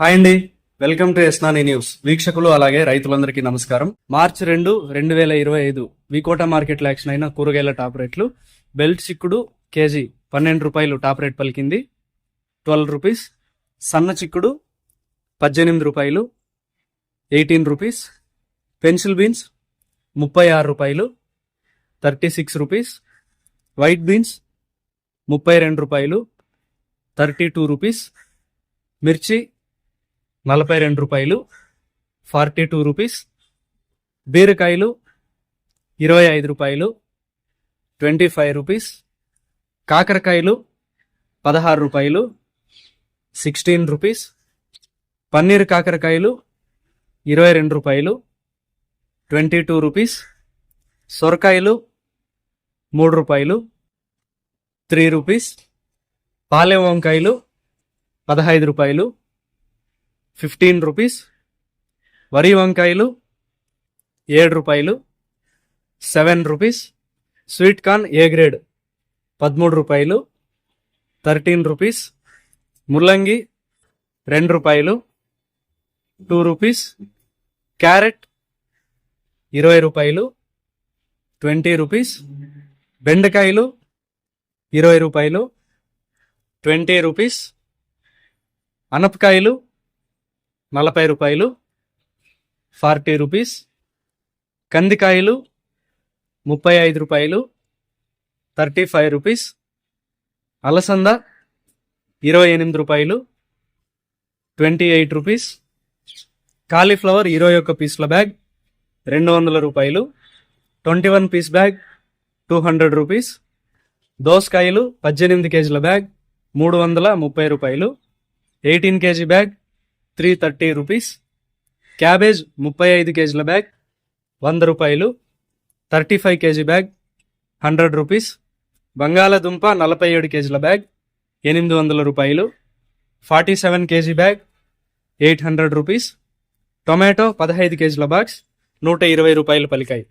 Hi అండి. Welcome to ఎస్నాని news. వీక్షకులు అలాగే రైతులందరికీ నమస్కారం. మార్చి రెండు రెండు వేల ఇరవై ఐదు వికోట మార్కెట్లో యాక్షన్ అయిన కూరగాయల టాప్ రేట్లు. బెల్ట్ చిక్కుడు కేజీ పన్నెండు రూపాయలు టాప్ రేట్ పలికింది. Twelve rupees. సన్న చిక్కుడు పద్దెనిమిది రూపాయలు. Eighteen rupees. పెన్సిల్ బీన్స్ ముప్పై ఆరు రూపాయలు. Thirty six rupees. White beans ముప్పై రెండు రూపాయలు. Thirty two rupees. మిర్చి నలభై రెండు రూపాయలు ఫార్టీ టూ రూపీస్. బీరకాయలు ఇరవై ఐదు రూపాయలు ట్వంటీ ఫైవ్ రూపీస్. కాకరకాయలు పదహారు రూపాయలు సిక్స్టీన్ రూపీస్. పన్నీర్ కాకరకాయలు ఇరవై రెండు రూపాయలు ట్వంటీ టూ రూపీస్. సొరకాయలు మూడు రూపాయలు త్రీ రూపీస్. పాలెం వంకాయలు పదహైదు రూపాయలు ఫిఫ్టీన్ రూపీస్. వరి వంకాయలు ఏడు రూపాయలు. Seven rupees. Sweet corn A grade? పదమూడు రూపాయలు. Thirteen rupees. ముల్లంగి రెండు రూపాయలు. Two rupees. క్యారెట్ ఇరవై రూపాయలు. Twenty rupees. బెండకాయలు ఇరవై రూపాయలు. Twenty rupees. అనపకాయలు నలభై రూపాయలు ఫార్టీ రూపీస్. కందికాయలు ముప్పై ఐదు రూపాయలు థర్టీ ఫైవ్ రూపీస్. అలసంద ఇరవై ఎనిమిది రూపాయలు ట్వంటీ ఎయిట్ రూపీస్. కాలీఫ్లవర్ ఇరవై ఒక్క పీస్ల బ్యాగ్ రెండు వందల రూపాయలు. Twenty one piece bag two hundred rupees. దోసకాయలు పద్దెనిమిది కేజీల బ్యాగ్ మూడు వందల ముప్పై రూపాయలు. Eighteen kg bag three thirty rupees. Cabbage ముప్పై ఐదు కేజీల బ్యాగ్. వంద రూపాయలు. Thirty five kg bag. Hundred rupees. బంగాళదుంప నలభై ఏడు కేజీల బ్యాగ్. ఎనిమిది వందల రూపాయలు. Forty seven kg bag. Eight hundred rupees. Tomato పదహైదు కేజీల బాక్స్. నూట ఇరవై రూపాయలు పలికాయి.